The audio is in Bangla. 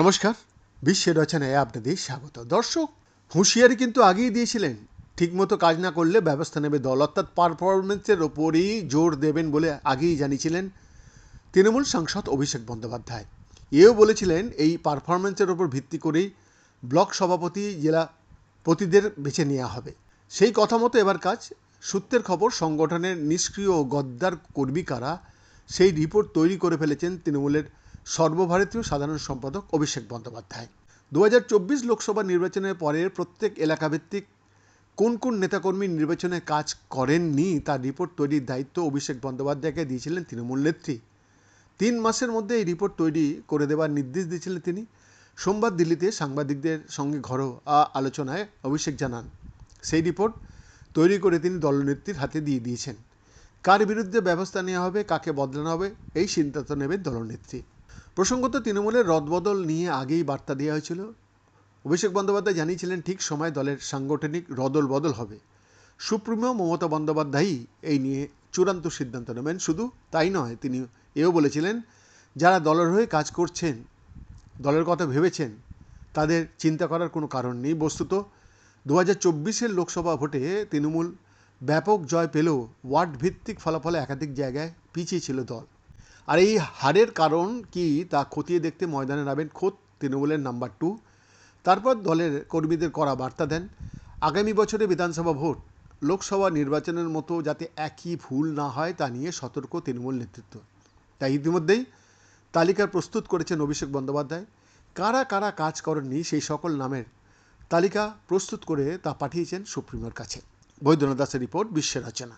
নমস্কার, বিশ্বের রচনায় আপনাদের স্বাগত। দর্শক, হুঁশিয়ারি কিন্তু আগেই দিয়েছিলেন। ঠিকমতো কাজ না করলে ব্যবস্থা নেবে দল, অর্থাৎ পারফরমেন্সের ওপরই জোর দেবেন বলে আগেই জানিয়েছিলেন তৃণমূল সাংসদ অভিষেক বন্দ্যোপাধ্যায়। এও বলেছিলেন, এই পারফরমেন্সের ওপর ভিত্তি করেই ব্লক সভাপতি, জেলা প্রতিদের বেছে নেওয়া হবে। সেই কথা মতো এবার কাজ সূত্রের খবর, সংগঠনের নিষ্ক্রিয় গদ্দার কর্মী কারা, সেই রিপোর্ট তৈরি করে ফেলেছেন তৃণমূলের সর্বভারতীয় সাধারণ সম্পাদক অভিষেক বন্দ্যোপাধ্যায়। দু হাজার চব্বিশ লোকসভা নির্বাচনের পরে প্রত্যেক এলাকাভিত্তিক কোন কোন নেতাকর্মী নির্বাচনে কাজ করেননি, তার রিপোর্ট তৈরির দায়িত্ব অভিষেক বন্দ্যোপাধ্যায়কে দিয়েছিলেন তৃণমূল নেত্রী। তিন মাসের মধ্যে এই রিপোর্ট তৈরি করে দেওয়ার নির্দেশ দিয়েছিলেন তিনি। সোমবার দিল্লিতে সাংবাদিকদের সঙ্গে ঘরোয়া আলোচনায় অভিষেক জানান। সেই রিপোর্ট তৈরি করে তিনি দলনেত্রীর হাতে দিয়ে দিয়েছেন। কার বিরুদ্ধে ব্যবস্থা নেওয়া হবে, কাকে বদলানো হবে, এই সিদ্ধান্ত নেবেন দলনেত্রী। প্রসঙ্গত তৃণমূলের রদবদল নিয়ে আগেই বার্তা দেওয়া হয়েছিল। অভিষেক বন্দ্যোপাধ্যায় জানিয়েছিলেন, ঠিক সময় দলের সাংগঠনিক রদল বদল হবে। সুপ্রিমো মমতা বন্দ্যোপাধ্যায়ই এই নিয়ে চূড়ান্ত সিদ্ধান্ত নেবেন। শুধু তাই নয়, তিনি এও বলেছিলেন, যারা দলের হয়ে কাজ করছেন, দলের কথা ভেবেছেন, তাদের চিন্তা করার কোনো কারণ নেই। বস্তুত দু হাজার চব্বিশের লোকসভা ভোটে তৃণমূল ব্যাপক জয় পেলেও ওয়ার্ড ভিত্তিক ফলাফলে একাধিক জায়গায় পিছিয়ে ছিল দল। আর এই হারের কারণ কি তা খতিয়ে দেখতে ময়দানে নামেন খোদ তৃণমূলের নাম্বার টু। তারপর দলের কর্মীদের করা বার্তা দেন। আগামী বছরে বিধানসভা ভোট, লোকসভা নির্বাচনের মতো যাতে একই ভুল না হয় তা নিয়ে সতর্ক তৃণমূল নেতৃত্ব। তাই ইতিমধ্যেই তালিকা প্রস্তুত করেছেন অভিষেক বন্দ্যোপাধ্যায়। কারা কারা কাজ করেননি সেই সকল নামের তালিকা প্রস্তুত করে তা পাঠিয়েছেন সুপ্রিমের কাছে। বৈদ্যনাথ দাসের রিপোর্ট বিশ্বের রচনা।